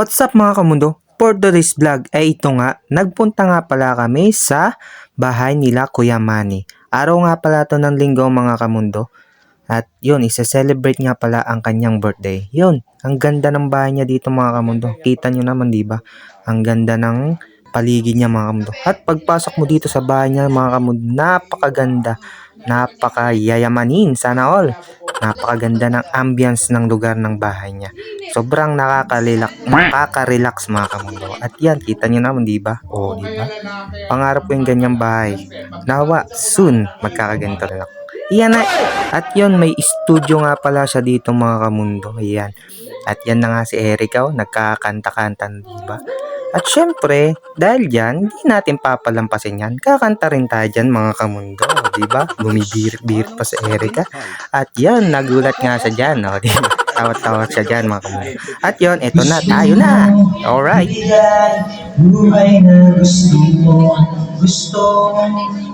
What's up mga kamundo? For today's vlog ay ito nga, nagpunta nga pala kami sa bahay nila Kuya Manny. Araw nga pala to ng linggo mga kamundo. At yun, isa-celebrate nga pala ang kanyang birthday. Yun, ang ganda ng bahay niya dito mga kamundo. Kita nyo naman ba? Ang ganda ng paligid niya mga kamundo. At pagpasok mo dito sa bahay niya mga kamundo, napakaganda. Napakayayamanin, sana all. Napakaganda ng ambience ng lugar ng bahay niya. Sobrang nakaka-relax, nakaka-relax mga kamundo. At yan, kita niyo naman, di ba? Oo, di ba? Pangarap ko yung ganyang bahay. Nawa, soon, magkakaganito rin ako. Yan na. At yun, may studio nga pala siya dito mga kamundo. Ayan. At yan na nga si Erica, oh, nagkakanta-kanta, di ba? At syempre, dahil dyan, hindi natin papalampasin yan. Kakanta rin tayo dyan mga kamundo, di ba? Bumibirit-birit pa si Erica. At yan, nagulat nga siya dyan, oh, di ba? Tawat-tawat siya dyan mga kamundo. At yun, eto na, tayo na. Alright. Buhay na gusto mo Gusto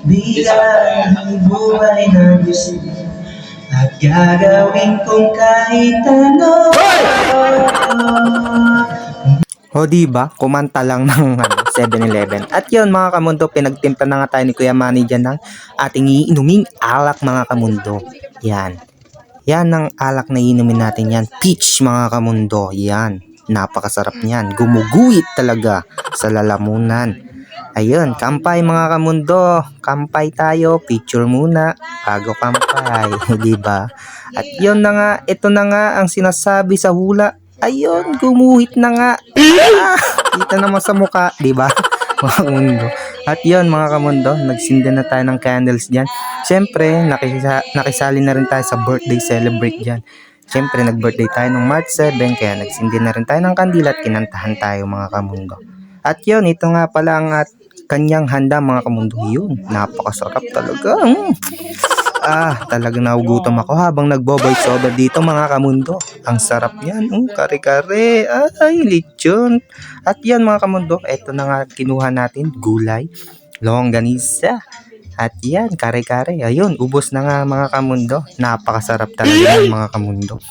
Bigay Buhay na gusto mo At gagawin kong kahit ano O di ba? Kumanta lang ng ano, 7-Eleven. At yun mga kamundo, pinagtimpla na nga tayo ni Kuya Manny dyan ng ating iinuming alak mga kamundo. Yan. Yan ang alak na iinumin natin yan. Peach mga kamundo. Yan. Napakasarap niyan. Gumuguhit talaga sa lalamunan. Ayun, kampay mga kamundo. Kampay tayo. Picture muna bago kampay. di ba? At yun na nga, ito na nga ang sinasabi sa hula. Ayun, gumuhit na nga. Ah, kita naman sa muka, di ba? mga kamundo. At yun mga kamundo, nagsinda na tayo ng candles dyan. Siyempre, nakisa, nakisali na rin tayo sa birthday celebrate dyan. Siyempre, nag-birthday tayo ng March 7, kaya nagsindi na rin tayo ng kandila at kinantahan tayo mga kamundo. At yun, ito nga pala ang at kanyang handa mga kamundo. Yun, napakasarap talaga. Mm. Ah, talagang naugutom ako habang nagbo-voice over dito mga kamundo. Ang sarap yan. Mm, kare-kare. Ay, lechon. At yan mga kamundo, eto na nga kinuha natin. Gulay, longganisa. At yan, kare-kare. Ayun, ubos na nga mga kamundo. Napakasarap talaga yan mga kamundo.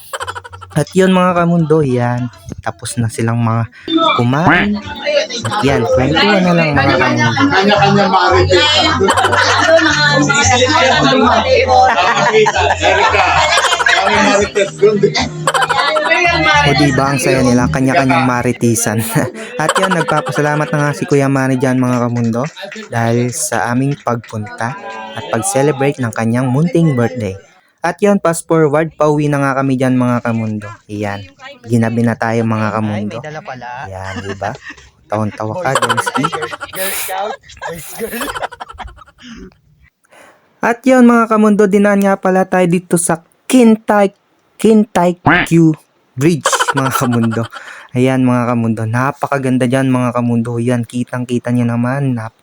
At yun mga kamundo, yan. Tapos na silang mga kumain. At yan, kwentuhan na lang mga kamundo. Kanya-kanya marites. O diba ang saya nila, kanya-kanyang maritisan. At yan, nagpapasalamat na nga si Kuya Manny dyan mga kamundo dahil sa aming pagpunta at pag-celebrate ng kanyang munting birthday. At yan, fast forward, pauwi na nga kami dyan mga kamundo. Iyan, ginabi na tayo mga kamundo. Yan, diba? Tawang-tawa ka, Densky. At yun mga kamundo, dinan nga pala tayo dito sa Kintay, Kintay Q Bridge mga kamundo. Ayan mga kamundo, napakaganda dyan mga kamundo. Yan, kitang-kita nyo naman. Nap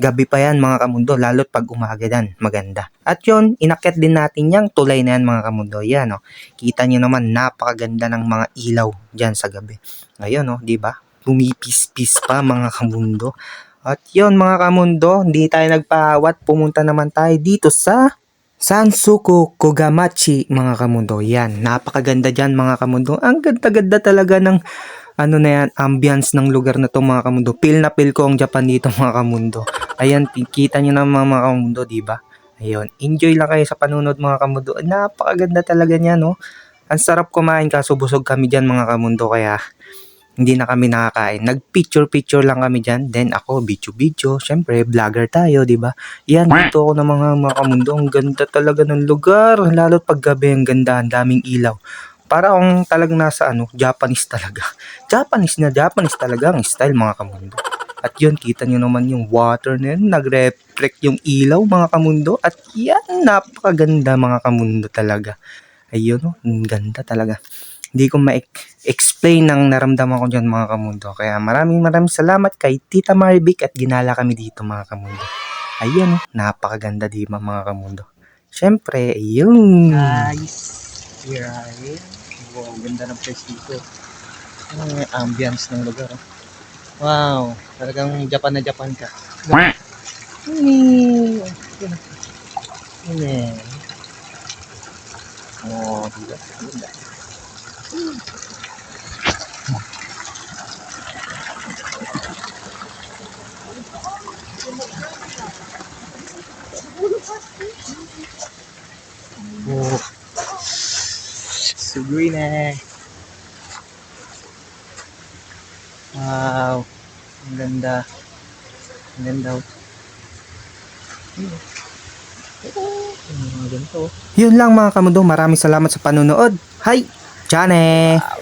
Gabi pa yan mga kamundo, lalo't pag umaga yan, maganda. At yun, inakyat din natin yung tulay na yan mga kamundo. Yan oh, kita nyo naman, napakaganda ng mga ilaw dyan sa gabi. Ngayon oh, di ba? Pumipis-pis pa mga kamundo. At yun mga kamundo, hindi tayo nagpaawat, pumunta naman tayo dito sa Sansuko Kogamachi mga kamundo. Yan, napakaganda dyan mga kamundo. Ang ganda-ganda talaga ng ano na yan, ambience ng lugar na to mga kamundo. Feel na feel ko ang Japan dito mga kamundo. Ayan, kita nyo na mga, mga kamundo, ba? Ayun, enjoy lang kayo sa panunod mga kamundo. Napakaganda talaga niya, no? Ang sarap kumain kaso busog kami dyan mga kamundo kaya hindi na kami nakakain. Nag-picture-picture lang kami dyan. Then ako, video-video. Siyempre, vlogger tayo, di ba? Yan, dito ako ng mga, mga kamundo. Ang ganda talaga ng lugar. Lalo't pag gabi, ang ganda. Ang daming ilaw. Para akong talagang nasa ano, Japanese talaga. Japanese na Japanese talaga ang style mga kamundo. At yun, kita nyo naman yung water na yun. Nag-reflect yung ilaw mga kamundo. At yan, napakaganda mga kamundo talaga. Ayun, oh, ang ganda talaga hindi ko ma-explain ang naramdaman ko dyan mga kamundo. Kaya maraming maraming salamat kay Tita Maribik at ginala kami dito mga kamundo. Ayun, oh, napakaganda di ba mga kamundo. Siyempre, ayun. Guys, here I am. Wow, ganda ng place dito. Ang ambience ng lugar. oh. Wow, talagang Japan na Japan ka. Ini. Ini. Oh, tidak. Tidak. Oh. Sabrina. Wow. Ang ganda. Ang ganda. oh. Yun lang mga kamundo, maraming salamat sa panonood. Hi! Jane!